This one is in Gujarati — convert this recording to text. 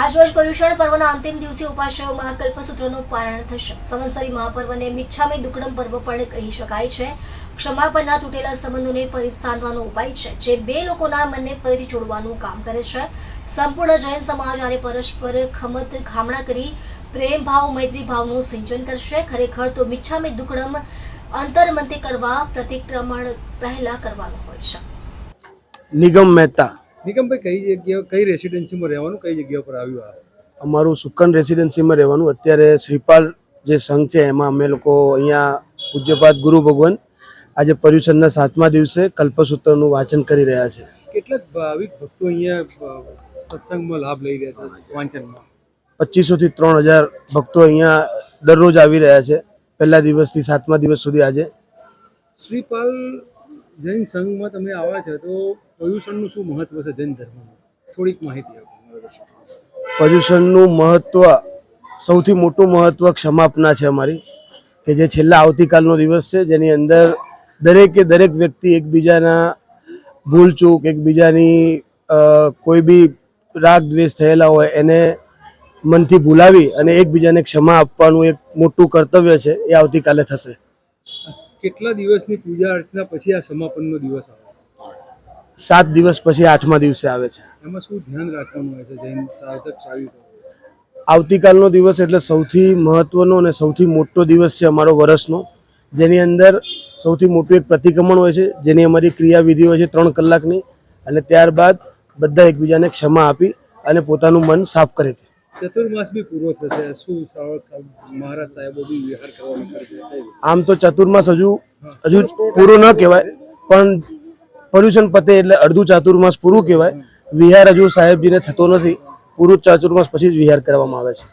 આજરોજ પર્યુષણ પર્વના અંતિમ દિવસે ઉપાશ્રયોમાં કલ્પસૂત્રનું પારણ થશે. સંવત્સરી મહાપર્વને મિચ્છામી દુક્કડમ પર્વ પણ કહી શકાય છે. ક્ષમાપણના તૂટેલા સંબંધોને ફરી સાંધવાનો ઉપાય છે, જે બે લોકોના મનને ફરીથી જોડવાનું કામ કરે છે. સંપૂર્ણ જૈન સમાજ અને પરસ્પર ખમત ખામણા કરી પ્રેમ ભાવ, મૈત્રી ભાવનું સિંચન કરશે. ખરેખર તો મિચ્છામી દુક્કડમ અંતરમંતી કરવા પ્રતિક્રમણ પહેલા કરવાનું હોય છે. નિગમ મહેતા નિગમભાઈ કઈ જગ્યા કઈ રેસિડેન્સીમાં રહેવાનું કઈ જગ્યા પર આવ્યું આ? અમારું સુકન રેસિડેન્સીમાં રહેવાનું. અત્યારે શ્રીપાલ જે સંઘ છે એમાં અમે લોકો અહીંયા પૂજ્યપાદ ગુરુ ભગવાન આજે પર્યુષણના સાતમા દિવસે કલ્પસૂત્રનું વાંચન કરી રહ્યા છે. કેટલાક ભાવિક ભક્તો અહીંયા સત્સંગમાં લાભ લઈ રહ્યા છે વાંચનમાં? પચીસોથી ત્રણ હજાર ભક્તો અહીંયા દરરોજ આવી રહ્યા છે. પહેલા દિવસથી સાતમા દિવસ સુધી આજે. શ્રીપાલ જૈન સંઘમાં તમે આવ્યા છો, તો પર્યુષણનું શું મહત્વ છે જૈન ધર્મમાં? થોડીક માહિતી આપો પર્યુષણનું મહત્વ, સૌથી મોટું મહત્વ ક્ષમાપના છે અમારી, કે જે છેલ્લા આવતીકાલનો દિવસ છે, જેની અંદર દરેકે દરેક વ્યક્તિ એકબીજાના ભૂલચૂક, એકબીજાની કોઈ બી રાગ દ્વેષ થયેલા હોય, એને મનથી ભૂલાવી અને એકબીજાને ક્ષમા આપવાનું એક મોટું કર્તવ્ય છે, એ આવતીકાલે થશે. કેટલા દિવસની પૂજા અર્ચના પછી આ સમાપનનો દિવસ આવે? સાત દિવસ પછી આઠમા દિવસે આવે છે. એમાં શું ધ્યાન રાખવાનું હોય છે? જૈન સાધક સાવી આવતીકાલનો દિવસ એટલે સૌથી મહત્વનો અને સૌથી મોટો દિવસ છે અમારો વર્ષનો જેની અંદર સૌથી મોટું એક પ્રતિક્રમણ હોય છે જેની અમારી ક્રિયાવિધિ હોય છે ત્રણ કલાકની. અને ત્યારબાદ બધા એકબીજાને ક્ષમા આપી અને પોતાનું મન સાફ કરે છે. ચતુર્માસ બી પૂરો થશે. શું મહારાજ સાહેબો બી વિહાર કરવાનું? આમ તો ચતુર્માસ હજુ હજુ પૂરો ન કહેવાય પણ પર્યુષણ પતે એટલે અડધું ચાતુર્માસ પૂરું કહેવાય. વિહાર હજુ સાહેબજીને થતો નથી. પૂરું ચાતુર્માસ પછી જ વિહાર કરવામાં આવે છે.